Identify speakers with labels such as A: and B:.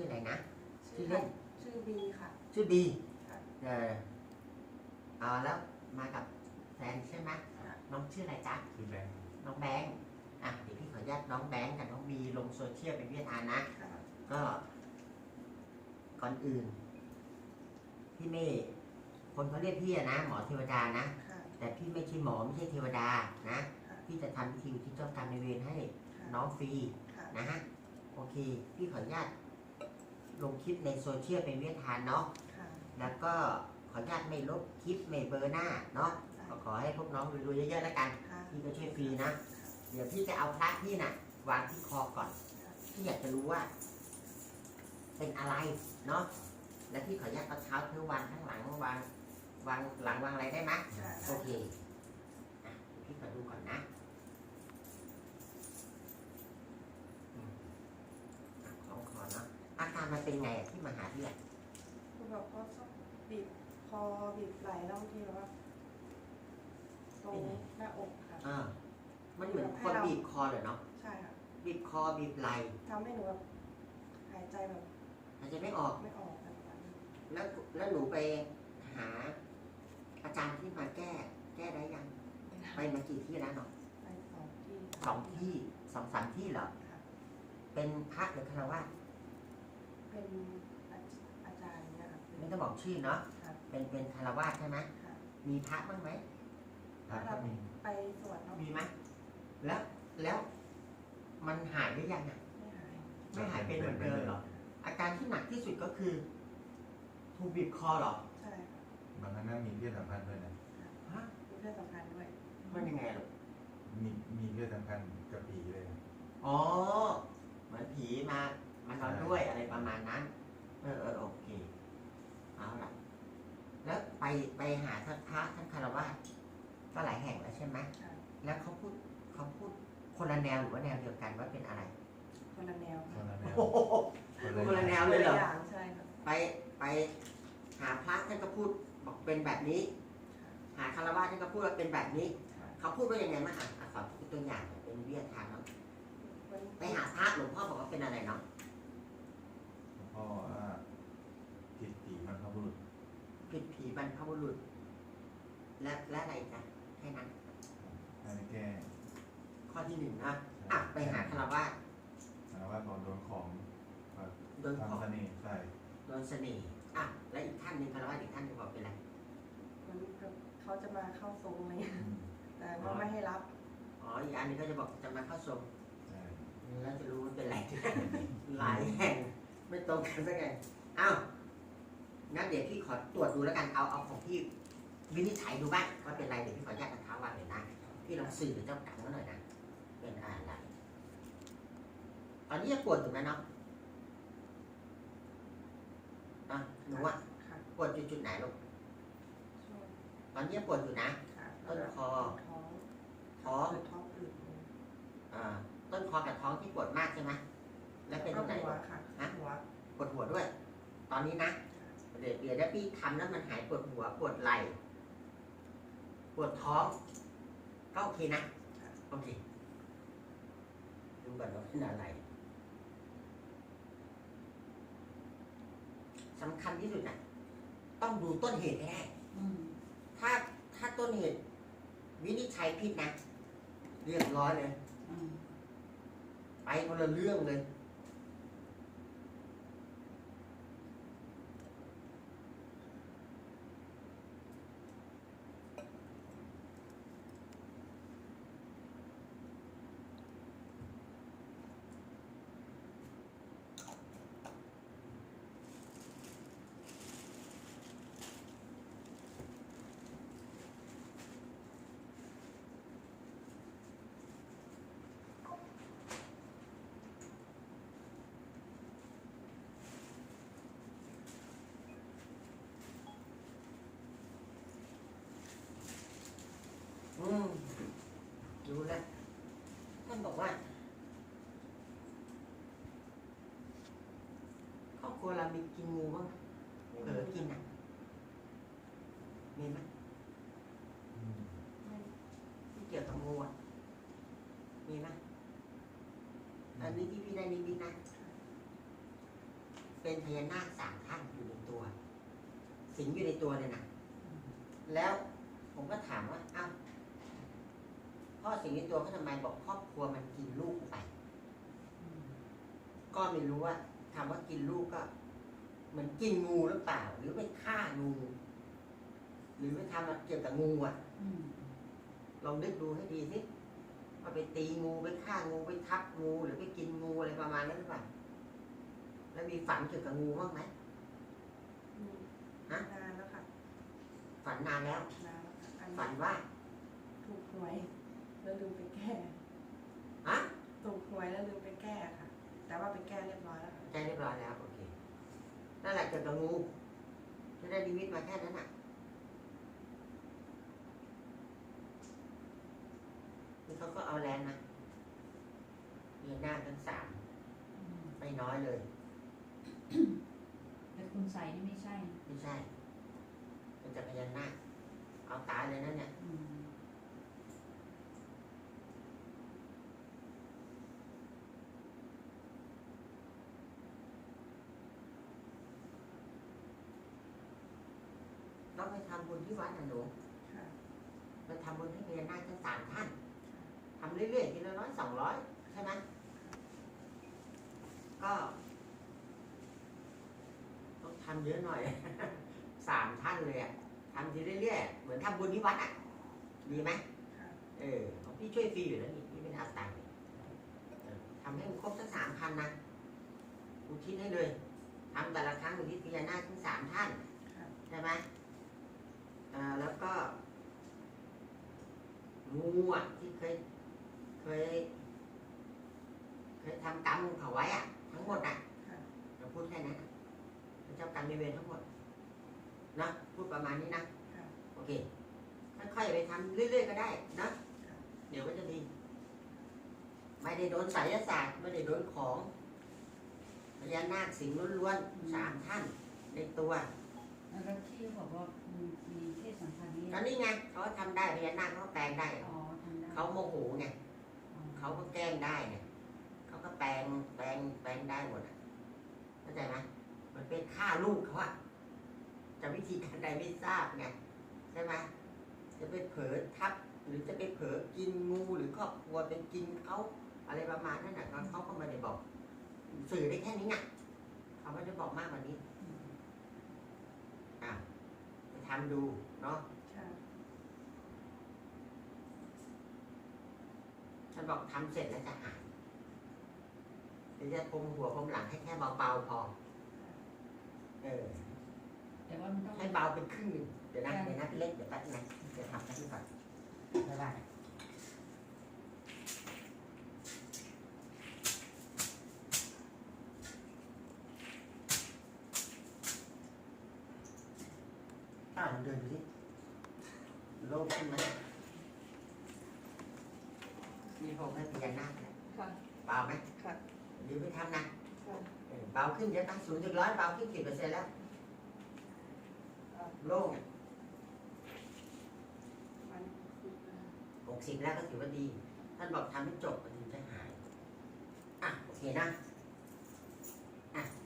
A: ชื่ออะไรนะ
B: ชื่
A: ชื่
B: อ
A: อเล่น
B: ชื่อบีค่ะ
A: ชื่อบี
B: ค่ะ
A: เออเอาแล้วมากับแฟนใช่ไหม
B: ค่ะ
A: น้องชื่ออะไรจ๊ะ
C: คือแบงค์
A: น้องแบงค์อะเดี๋ยวพี่ขออนุญาตน้องแบงค์กับน้องบีลงโซเชียลเป็นเวียดนามนะ
B: ค่ะ
A: ก็ ก่อนอื่น พี่เมย์คนเขาเรียกพี่อะนะ หมอเทวดานะ
B: ค่ะ
A: แต่พี่ไม่ใช่หมอไม่ใช่เทวดานะ
B: ค่ะ
A: พี่จะทำพิธีอุที่เจ้ากรรมในายเวรให้
B: ค่ะ
A: น้องฟรี
B: ค่ะ
A: นะฮะ โอเค พี่ขออนุญาต ลงคลิปในโซเชียลเป็นเวียดนามเนาะ
B: ค่ะ
A: แล้วก็ขออนุญาตไม่ลบคลิปไม่เบอร์หน้าเนาะก็ขอให้พวกน้องรวยๆเยอะๆแล้วกัน
B: ค่ะ
A: พี่ก็ช่วยฟรีนะ เดี๋ยวพี่จะเอาพระพี่น่ะ วางที่คอก่อนพี่อยากจะรู้ว่า เป็นอะไรเนาะแล้วพี่ขออนุญาตเอาเท้าเธอวางข้างหลังวางวางหลังวางอะไรได้ไหม
B: ค่ะ
A: โอเคอะพี่ขอดูก่อนนะอืมอะของคอเนาะอาการ มันเป็นไงอะที่มาหาพี่อะ
B: คุณบอกก็ชอบบีบคอบีบไหล่แล้วบางทีแบบว่าตรงหน้าอกค่ะ
A: เออมันเหมือนคนบีบคอเลยเนาะ
B: ใช่ค่ะ
A: บีบคอบีบไหล่
B: ทำให้หนูแบบหายใจแบบ
A: หายใจไม่ออก
B: ไม่ออกแบบนั้น
A: แล้วแล้วหนูไปหา อาจารย์ที่มาแก้ แก้ได้ยัง ไปมากี่ที่แล้วเนาะ
B: ไปสองที่
A: สองที่สองสามที่เหรอ
B: ค่ะ
A: เป็นพระหรือคารวะ
B: เป็นอาจารย์เนี่ยค่ะ
A: ไม่ต้องบอกชื่อเนาะ
B: ค่ะ
A: เป็นเป็นคารวะใช่ไหม
B: ค่ะ
A: มีพระบ้างไหม
C: พระก็มี
B: ไปสวดเนาะ
A: มีไหมแล้วแล้วมันหายหรือยังอะ
B: ไม่หาย
A: ไม่หายเป็นเหมือนเดิมเหรออาการที่หนักที่สุดก็คือถูกบีบคอเหรอ
B: ใช่ค่ะ
C: บางครั้งก็มีเพศสัมพันธ์ด้วยนะ
A: ฮะ
B: มีเพื่อนสำคัญด้วย
A: มันยังไงลูก
C: มีมีเพศสัมพันธ์กับผีเลย
A: อ๋อเหมือนผีมา มานอนด้วยอะไรประมาณนั้น เออเออโอเค เอาล่ะแล้วไปไปหาท่านพระท่านคารวะก็หลายแห่งแล้วใช่ไหม
B: ค่ะ
A: แล้วเขาพูดเขาพูดคนละแนวหรือว่าแนวเดียวกันว่าเป็นอะไร
B: คนละแนว
C: คนละแนว
A: โอ้โหคนละแนวเลยเหรอ
B: อย่างใช่ค่ะ
A: ไปไปหาพระท่านก็พูดบอกเป็นแบบนี้ หาคารวะท่านก็พูดว่าเป็นแบบนี้
B: ค่ะ
A: เขาพูดว่ายังไงมาอะอะขอพูดตัวอย่างหน่อยเป็นวิทยาทานเนาะ
B: มัน
A: ไปหาพระหลวงพ่อบอกว่าเป็นอะไรเนาะ
C: หล วงพ่อว่าผิดผีมันพบุรุษ
A: ผิดผีบรรพบุรุษ และและอะไรอีกันแค่นั้น
C: ให้แก้
A: ข้อที่หนึ่งนะอะไปหาคารวะ
C: หาว่าก่อนโดนของ
A: โดนของ
C: ทำเสน่ห์ใส่
A: โดนเสน่ห์อะและอีกท่านหนึ่งคารวะอีกท่านหนึ่งบอกเป็นอะไร
B: มันแบบเขาจะมาเข้าทรงอะไรเงี้ย
C: อืม
B: แต่ก็ไม่ให้รับ
A: อ๋ออีกอันหนึงก็จะบอกจะมาเข้าทรง
C: ใช่
A: แล้วจะรู้ว่าเป็นอะไรหลายแห่ง ไม่ตรงกันสักไงอ้าวงั้นเดี๋ยวพี่ขอตรวจดูแล้วกันเอาเอาของพี่วินิจฉัยดูบ้างว่าเป็นอะไรเดี๋ยวพี่ขออนุญาตกับเท้าวางเลยนะพี่ลองสื่อเจ้ากรรมเขาหน่อยนะเป็นอะไรตอนนี้ยังปวดอยู่ไหมเนาะอะหนูอะ
B: ค่ะ
A: ปวดจุดจุดๆไหนลูก
B: ช่วง
A: ตอนนี้ยังปวดอยู่นะ
B: ค่ะ
A: ต้นคอ
B: ท้อง
A: ท้อง
B: อืดท้องอืด
A: อ่าต้นคอกับท้องที่ปวดมากใช่ไหม แล้วเป็นตรงไหน
B: หัว
A: ลูก
B: ค่ะ
A: ฮะ
B: หัว
A: ปวดหัวด้วย ตอนนี้นะเดี๋ยวเดี๋ยวถ้าพี่ทำแล้วมันหายปวดหัวปวดไหล่ปวดท้องก็โอเคนะโอเคดูก่อนว่าเป็นอะไรสำคัญที่สุดนะต้องดูต้นเหตุให้ได้
D: อืม
A: ถ้าถ้าต้นเหตุ วินิจฉัยผิดนะ เรียบร้อยเลย
D: อืม
A: ไปคนละเรื่องเลย อืมดูแล้วท่านบอกว่า ครัวเรามีกินงูบ้างไหมเผลอกินอะมีไหมที่เกี่ยวกับงูอะมีไหมอันนี้ที่พี่ได้นิมิตนะ เป็นพญานาคสามท่านอยู่ในตัว สิงอยู่ในตัวเนี่ยนะแล้วผมก็ถามว่าอ้าวพ่อสิงในตัวเขาทำไมบอกครอบครัวมันกินลูกไป ก็ไม่รู้ว่า ถามว่ากินลูกก็เหมือนกินงูหรือเปล่า หรือไปฆ่างู หรือไปทำเกี่ยวกับงูอะลองนึกดูให้ดีสิว่าไปตีงูไปฆ่างูไปทับงู หรือไปกินงูอะไรประมาณนั้นหรือเปล่าแล้วมีฝันเกี่ยวกับงูบ้างไหม
B: อืม
A: ฮะ
B: นานแล้วค่ะ
A: ฝันนานแล้ว
B: นานแล้วค่ะอัน
A: ฝัน
B: นี้
A: ว่า
B: ถูกหวยแล้วลืมไปแก้
A: ฮะ
B: ถูกหวยแล้วลืมไปแก้ค่ะ แต่ว่าไปแก้เรียบร้อยแล้วค่ะ
A: ใจเรียบร้อยแล้วโอเคนั่นแหละเกี่ยวกับงูจะได้ดีวิตมาแค่นั้นอะนี่เขาก็เอาแรงนะเรียนหน้าทั้งสามไม่น้อยเลย
D: แต่คุณใส่นี่ไม่ใช่
A: ไม่ใช่ เป็นจักรยานหน้าคเอาตายเลยนะเนี่ย
D: อืม
A: ต้องไปทำบุญที่วัดนะหนู
B: ค่ะ
A: ไปทำบุญให้พญานาคทั้งสามท่านทำเรื่อยๆทีละร้อยสองร้อยใช่ไหมก็ต้องทำเยอะหน่อย สามท่านเลยอะทำทีเรื่อยๆเหมือนทำบุญที่วัดอะดีไหม
B: ค่ะ
A: เออของพี่ช่วยฟรีอยู่แล้วนี่พี่ไม่ได้เอาตังค์เออทำให้มันครบทั้งสามพันนะอุทิศให้เลยทำแต่ละครั้งอุทิศพญานาคทั้งสามท่าน
B: ค่ะ
A: ใช่ไหมเอ่อแล้วก็ งูอะที่เคย เคย เคยทำกรรมเขาไว้อะทั้งหมดอะ
B: ค่ะ
A: เราพูดแค่นั้นอะเป็นเจ้ากรรมนายเวรทั้งหมดนะพูดประมาณนี้นะ
B: ค่ะ
A: โอเคค่อยๆไปทำเรื่อย ๆ ก็ได้นะเดี๋ยวก็จะดี ไม่ได้โดนไสยศาสตร์ไม่ได้โดนของพญานาคสิงห์ล้วนๆสามท่านในตัว
D: แล้วก็ที่บอกว่ามีมี เพศสัมพันธ์นี่
A: ตอนนี้ไงเขาทำได้พญานาคเขาแปลงได้
D: อ๋อทำได้
A: เขาโมโหไง
D: อ๋อ
A: เขาก็แกล้งได้ไงเขาก็แปลงแปลงแปลงได้หมดอะเข้าใจไหมมันเป็นฆ่าลูกเขาอะจะวิธีการใดไม่ทราบไงใช่ไหมจะไปเผลอทับ หรือจะไปเผลอกินงูหรือครอบครัวเป็นกินเขาอะไรประมาณนั้นน่ะก็เขาก็ไม่ได้บอก สื่อได้แค่นี้ไงเขาไม่ได้บอกมากกว่านี้
D: อืม
A: อะไป ทำดูเนาะ
B: ค่ะ
A: ฉันบอกทำเสร็จแล้วจะหายเดี๋ยวจะพรมหัวพรมหลังให้แค่เบาๆพอ เออ
D: แต่ว่ามันต้อง
A: ให้เบาเป็นครึ่งหนึ่งเดี๋ยวนะ เดี๋ยวนะพี่เล็กเดี๋ยวแป๊บนึงนะเดี๋ยวทำแป๊บนึงก่อนไม่ว่ากั อ้าวลองเดินดูสิโล่งขึ้นไหมนี่ผมให้พญานาคแล้ว
B: ค่ะ
A: เบาไหม
B: ค่ะ
A: เดี๋ยวไปทำนะ
B: ค่ะ
A: เออเบาขึ้นเยอะตั้งศูนย์จุดร้อยเบาขึ้นกี่เปอร์เซ็นต์แล้ว
B: อ่า
A: โล่ง
B: มันคืออ่า
A: หกสิบแล้วก็ถือว่าดี ท่านบอกทำให้จบมันถึงจะหาย อะ โอเคนะ
B: ค